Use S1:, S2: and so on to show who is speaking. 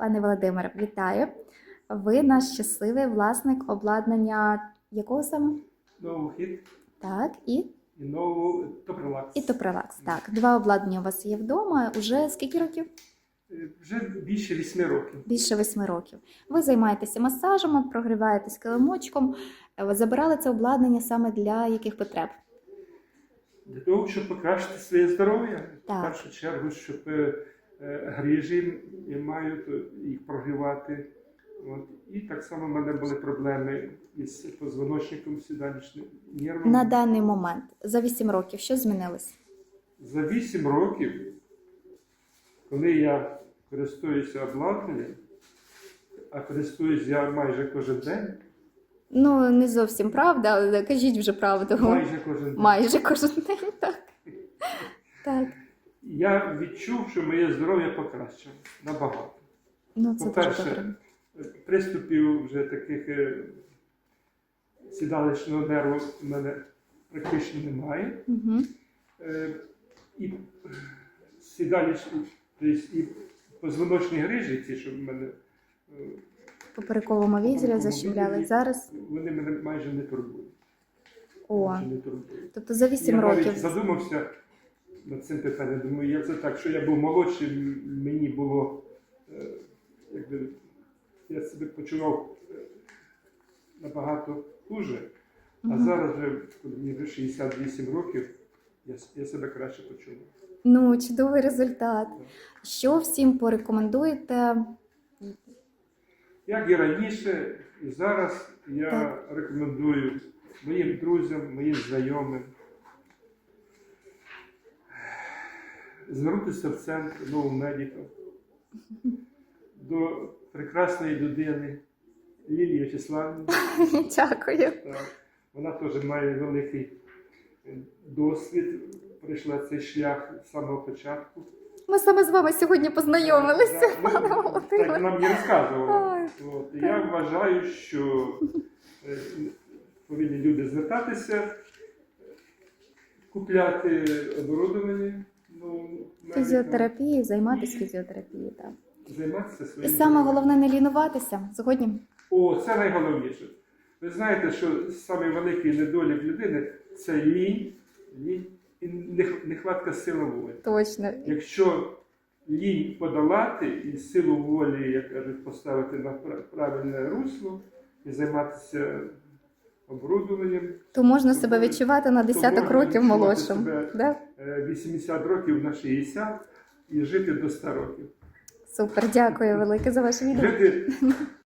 S1: Пане Володимире, вітаю. Ви наш щасливий власник обладнання якого саме?
S2: Нову хід
S1: Так, і,
S2: і нову топрелакс.
S1: і Топрелакс. Так, два обладнання у вас є вдома. Уже скільки років?
S2: Е, Вже більше вісьми років.
S1: Більше восьми років. Ви займаєтеся масажами, прогріваєтесь килимочком. Е, Ви забирали це обладнання саме для яких потреб?
S2: Для того, щоб покращити своє здоров'я,
S1: Так.
S2: в першу чергу, щоб е, грижі і мають е, їх прогрівати. От. І так само в мене були проблеми із позвоночником, сідалічним нервом.
S1: На даний момент за вісім років що змінилось?
S2: За 8 років, коли я користуюся обладнанням, а користуюсь я майже кожен день,
S1: Ну, не зовсім правда, але кажіть вже правду.
S2: майже кожен день.
S1: Майже кожен день, так. Так.
S2: Я відчув, що моє здоров'я покращило набагато.
S1: Ну,
S2: По-перше, приступів вже таких е, сідалищного нерву в мене практично немає.
S1: Угу.
S2: Е, І сідалищні, тобто і позвоночні грижі, ці, що в мене, е,
S1: По перековому візрі защемляли. Зараз.
S2: вони мене майже не турбують.
S1: О,
S2: Майже не турбують.
S1: тобто за 8
S2: я
S1: років.
S2: навіть задумався над цим питанням. Думаю, як це так, що я був молодший, мені було е, якби я себе почував е, набагато хуже. А зараз вже коли мені вже 68 років, я, я себе краще почував.
S1: Ну, чудовий результат. Що всім порекомендуєте?
S2: Як і раніше, і зараз я
S1: Так.
S2: рекомендую моїм друзям, моїм знайомим звернутися в центр нового медика до прекрасної людини Лілії Вячеславівни.
S1: Дякую.
S2: Так. Вона теж має великий е, досвід, пройшла цей шлях з самого початку.
S1: Ми саме з вами сьогодні познайомилися,
S2: Так, ну, Так нам і розказували. От, я вважаю, що е, повинні люди звертатися, купляти оборудовання,
S1: Фізіотерапії, займатися фізіотерапією. Так.
S2: займатися
S1: І саме головне не лінуватися. Згодні?
S2: О, це найголовніше. Ви знаєте, що самий великий недолік людини це лінь, лінь і нех- нехватка сили волі.
S1: Точно.
S2: Якщо лінь подолати і силу волі, як кажуть, поставити на пра- правильне русло і займатися оборудованням,
S1: То можна себе відчувати на десяток років молодшим. Да?
S2: е, 80 років на 60 і жити до 100 років.
S1: Супер, дякую велике за ваше відео.